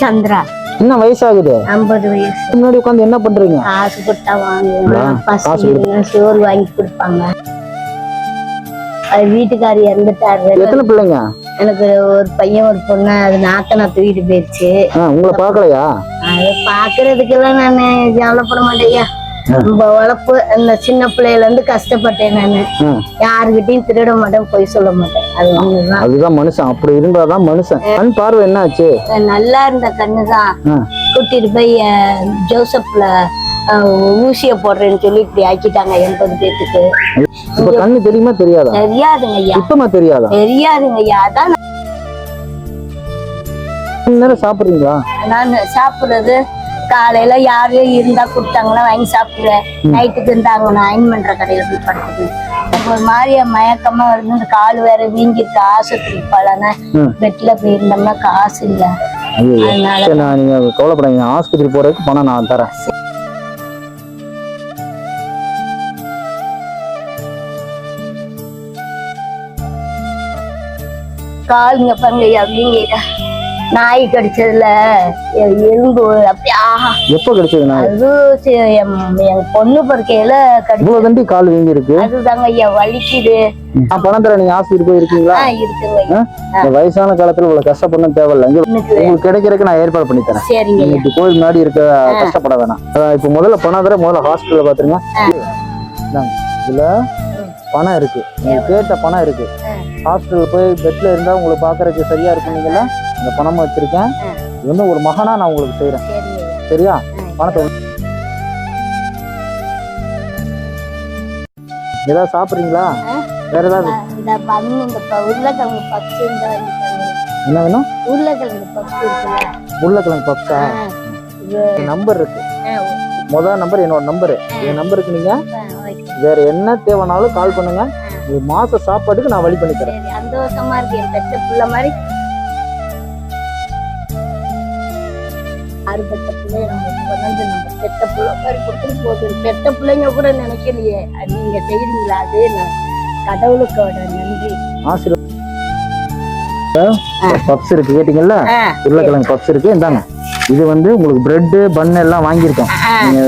சந்திரா என்ன வயசாகுது ஐம்பது வயசு முன்னாடி உட்காந்து என்ன பண்றீங்க காசு கொடுத்தா வாங்குவேன் காசு சோறு வாங்கி கொடுப்பாங்க வீட்டுக்காரி இறந்துட்டாரு எத்தனை பிள்ளைங்க எனக்கு ஒரு பையன் ஒரு பொண்ணு அது நாத்தனா தூக்கிட்டு போயிடுச்சு உங்களை பார்க்கலையா அது பாக்குறதுக்கெல்லாம் நான் கவலைப்பட மாட்டேயா ரொம்ப வளர்ப்பு இந்த சின்ன பிள்ளையில இருந்து கஷ்டப்பட்டேன் நான். யாருக்கிட்டையும் திருட மாட்டேன் பொய் சொல்ல மாட்டேன். அது ஒண்ணுதான் அதுதான் மனுஷன். அப்படி இருந்தாதான் மனுஷன். கண் பார்வை என்ன ஆச்சு நல்லா இருந்த கண்ணு தான் ஆ, கூட்டிட்டு போய் ஜோசப்ல ஊசிய போடுறேன்னு சொல்லி இப்படி ஆக்கிட்டாங்க எண்பது பேத்துக்கு. இப்ப கண்ணு தெரியுமா தெரியாதா? தெரியாதுங்க ஐயா. சுத்தமா தெரியாதா? தெரியாதுங்க ஐயா. அதான் நேரம் சாப்பிடுறீங்களா? நான் சாப்பிடுறது காலையில யாரும் இருந்தா கொடுத்தாங்கன்னா வாங்கி சாப்பிடுவேன் நைட்டுக்கு இருந்தாங்க நான் அயன் பண்ற கடையில போய் படுத்துக்கு அப்போ ஒரு மாதிரியா மயக்கமா இருந்து இந்த கால் வேற வீங்கிருக்கு. ஆஸ்பத்திரி போலன்னா ம். பெட்ல போயிருந்தோம்னா காசு இல்ல. அதனால நீங்க கவலைப்படாதீங்க. ஆஸ்பத்திரி போறதுக்கு பணம் நான் தரேன். காலுங்க பாருங்க வீங்கிட்டா. நாய் கடிச்சதுல எலும்பு அப்படி ஆஹா. எப்போ கிடைச்சது நான் அது என் பொண்ணு பொறுக்கையில கடி இவ்வளவு தண்டி கால் வீங்கி இருக்கு அதுதாங்க ஐயா வலிக்குது. பணம் தரேன் நீங்க ஆஸ்பத்திரி போயிருக்கீங்களா? ஆ இருக்குங்க வயசான காலத்துல இவ்வளவு கஷ்டப்படணும் தேவையில்ல. உங்களுக்கு கிடைக்கிறதுக்கு நான் ஏற்பாடு பண்ணி தரேன். சரிங்க இப்படி கோயில் முன்னாடி இருக்க கஷ்டப்பட வேணாம். இப்ப முதல்ல பணம் தர முதல்ல ஹாஸ்பிட்டல்ல பாத்துருங்க. இதுல பணம் இருக்கு. நீங்க கேட்ட பணம் இருக்கு. ஹாஸ்பிட்டல் போய் பெட்ல இருந்தா உங்களுக்கு பாக்குறதுக்கு சரியா இருக்குங்களா இந்த பணமும் வச்சிருக்கேன். இது வந்து ஒரு மகனா நான் உங்களுக்கு செய்யறேன் சரியா. பணத்தை ஏதாவது சாப்பிடுறீங்களா? வேற ஏதாவது. என்ன வேணும்? உருளைக்கிழங்கு பப்ஸ் உருளைக்கிழங்கு பப்ஸா? நம்பர் இருக்கு. முதல் நம்பர் என்னோட நம்பரு. என் நம்பருக்கு நீங்க. வேற என்ன தேவைனாலும் கால் பண்ணுங்க. ஒரு மாச சாப்பாட்டுக்கு நான் வழி பண்ணி தரேன். சந்தோஷமா இருக்கு. என் பெத்த புள்ள மாதிரி அறுபட்ட பிள்ளைய கொண்டாந்து நம்ம பெத்த புள்ள மாதிரி கொடுத்துட்டு போகுது பெத்த பிள்ளைங்க கூட நினைக்கலையே. நீங்க செய்யறீங்களா அது கடவுளுக்கோட நன்றி. பப்ஸ் இருக்கு கேட்டீங்கல்ல? உருளைக்கிழங்கு பப்ஸ் இருக்கு. இந்தாங்க. இது வந்து உங்களுக்கு பிரெட் பன் எல்லாம் வாங்கியிருக்கேன் ஆ, நீங்க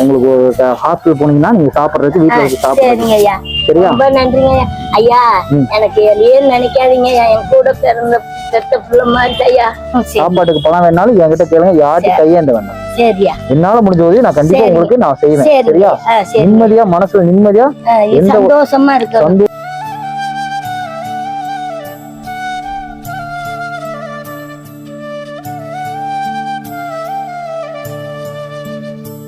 உங்களுக்கு ஒரு ஹாஸ்டல் போனீங்கன்னா நீங்க சாப்பிடுறதுக்கு வீட்டுல வச்சு ஐயா. சரியா? ரொம்ப நன்றிங்க ஐயா. எனக்கு எதையும் நினைக்காதீங்க. என் கூட பிறந்த சாப்பாட்டுக்கு பணம் வேணாலும் என்கிட்ட கேளுங்க. யார்கிட்ட கையேந்த வேண்டாம் சரியா. என்னால முடிஞ்ச உதவி நான் கண்டிப்பா. உங்களுக்கு நான் செய்வேன். சரி. சரியா? நிம்மதியா மனசுல நிம்மதியா சந்தோஷமா இருக்கு.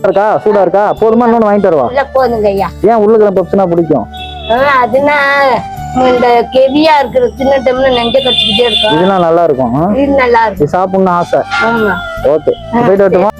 இருக்கா? சூடா இருக்கா? போதுமா? இன்னொன்னு வாங்கிட்டு வரவா. இல்ல போதுங்க ஐயா ஏன் உருளைக்கிழங்கு பப்ஸ்னா பிடிக்கும். அதுனா இந்த கெவியா இருக்கிற சின்ன டைம்ல நெஞ்ச கட்டிக்கிட்டே இருக்கும் இதெல்லாம் நல்லா இருக்கும்? இது நல்லா இருக்கும் இது சாப்பிடணும்னு ஆசை. ஓகே. போயிட்டு வரட்டுமா?